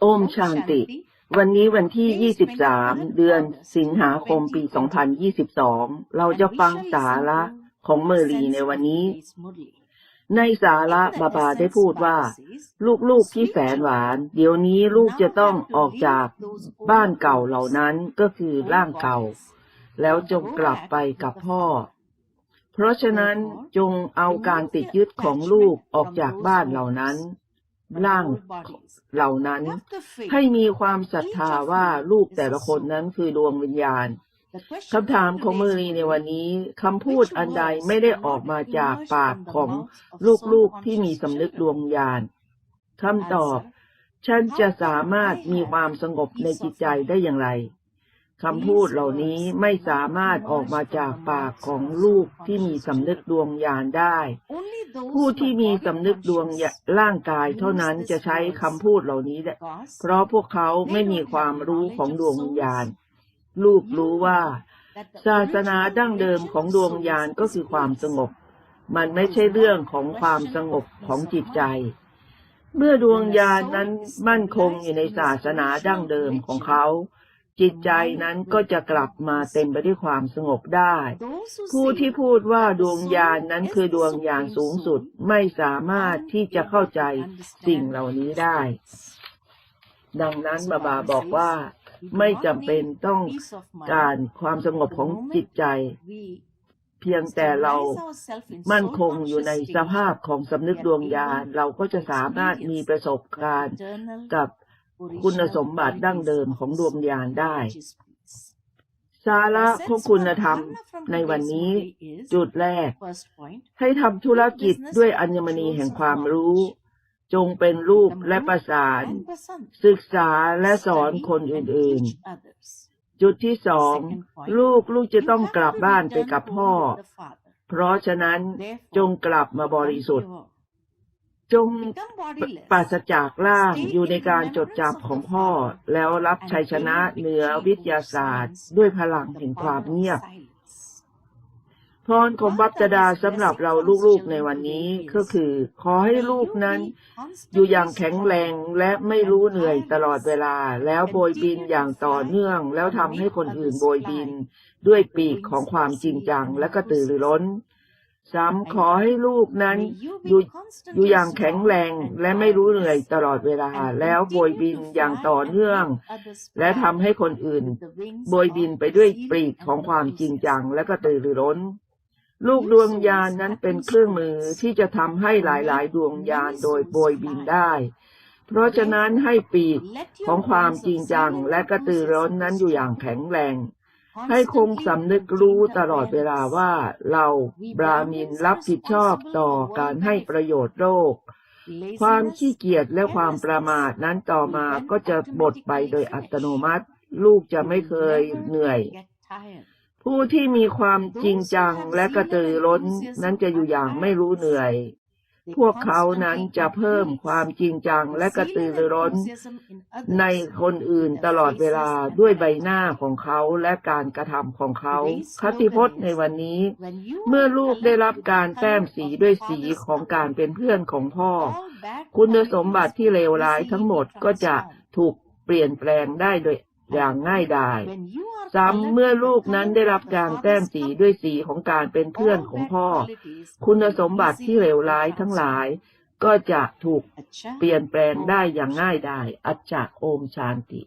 โอมชานติ วันนี้วันที่ 23 เดือนสิงหาคมปี 2022 เราจะฟังสาระของเมอรีในวันนี้ ในสาระบาบาได้พูดว่า ลูกๆที่แสนหวาน เดี๋ยวนี้ลูกจะต้องออกจากบ้านเก่าเหล่านั้นก็คือร่างเก่า แล้วจงกลับไปกับพ่อ เพราะฉะนั้นจงเอาการติดยึดของลูกออกจากบ้านเหล่านั้น ร่างเหล่านั้น ให้มีความศรัทธาว่าลูกแต่ละคนนั้นคือดวงวิญญาณคำถามของเมอรีในวันนี้คำพูดอันใดไม่ได้ออกมาจากปากของลูกๆที่มีสำนึกดวงวิญญาณคำตอบ ฉันจะสามารถมีความสงบในจิตใจได้อย่างไร คำพูดเหล่านี้ไม่สามารถออกมาจากปากของลูกที่มีสำนึกดวงวิญญาณได้ ผู้ที่มีสำนึกดวงร่างกายเท่านั้นจะใช้คำพูดเหล่านี้ได้เพราะพวกเขาไม่มีความรู้ของดวงวิญญาณ ลูกรู้ว่า ศาสนาดั้งเดิมของดวงวิญญาณก็คือความสงบ มันไม่ใช่เรื่องของความสงบของจิตใจ เมื่อดวงญาณนั้นมั่นคงอยู่ในศาสนาดั้งเดิมของเขา จิตใจนั้นก็จะกลับมาเต็มไปด้วยความสงบได้ ผู้ที่พูดว่าดวงญาณนั้นคือดวงญาณสูงสุดไม่สามารถที่จะเข้าใจสิ่งเหล่านี้ได้ ดังนั้นบาบาบอกว่าไม่จำเป็นต้องการความสงบของจิตใจ เพียงแต่เรามั่นคงอยู่ในสภาพของสำนึกดวงญาณเราก็จะสามารถมีประสบการณ์กับ คุณสมบัติดั้งเดิมของดวงญาณได้ สาระของคุณธรรมในวันนี้ จุดแรก ให้ทำธุรกิจด้วยอัญมณีแห่งความรู้ จงเป็นรูปและประสาน ศึกษาและสอนคนอื่นๆ จุดที่สองลูกลูกจะต้องกลับบ้านไปกับพ่อ เพราะฉะนั้นจงกลับมาบริสุทธิ์ จงปราศจากร่างอยู่ในการจดจำของพ่อ แล้วรับชัยชนะเหนือวิทยาศาสตร์ ด้วยพลังแห่งความเงียบ พรของบัพตดาสำหรับเราลูกๆในวันนี้ก็คือ ขอให้ลูกนั้น อยู่อย่างแข็งแรงและไม่รู้เหนื่อยตลอดเวลา แล้วโบยบินอย่างต่อเนื่อง แล้วทำให้คนอื่นโบยบิน ด้วยปีกของความจริงจังและกระตือรือร้น สามขอให้ลูกนั้นอยู่อยู่อย่างแข็งแรงและไม่รู้เหนื่อยตลอดเวลา แล้วโบยบินอย่างต่อเนื่อง และทำให้คนอื่น โบยบินไปด้วยปีกของความจริงจังและกระตือรือร้น ลูกดวงยานนั้นเป็นเครื่องมือที่จะทำให้หลายๆ ดวงยานโดยโบยบินได้ เพราะฉะนั้นให้ปีกของความจริงจังและกระตือร้นนั้นอยู่อย่างแข็งแรง ให้คงสำนึกรู้ตลอดเวลาว่าเราบรามินรับผิดชอบต่อการให้ประโยชน์โลก ความขี้เกียจและความประมาทนั้นต่อมาก็จะบดไปโดยอัตโนมัติ ลูกจะไม่เคยเหนื่อย ผู้ที่มีความจริงจังและกระตือร้นนั้นจะอยู่อย่างไม่รู้เหนื่อย พวกเขานั้นจะเพิ่มความจริงจังและกระตือรือร้น ในคนอื่นตลอดเวลาด้วยใบหน้าของเขาและการกระทำของเขาคติพจน์ในวันนี้ เมื่อลูกได้รับการแต้มสีด้วยสีของการเป็นเพื่อนของพ่อ คุณสมบัติที่เลวร้ายทั้งหมดก็จะถูกเปลี่ยนแปลงได้โดย อย่างง่ายดายซ้ำเมื่อลูกนั้นได้รับการแต้มสีด้วยสีของการเป็นเพื่อนของพ่อ คุณสมบัติที่เลวร้ายทั้งหลาย ก็จะถูกเปลี่ยนแปลงได้อย่างง่ายดาย อัจฉะโอมชานติ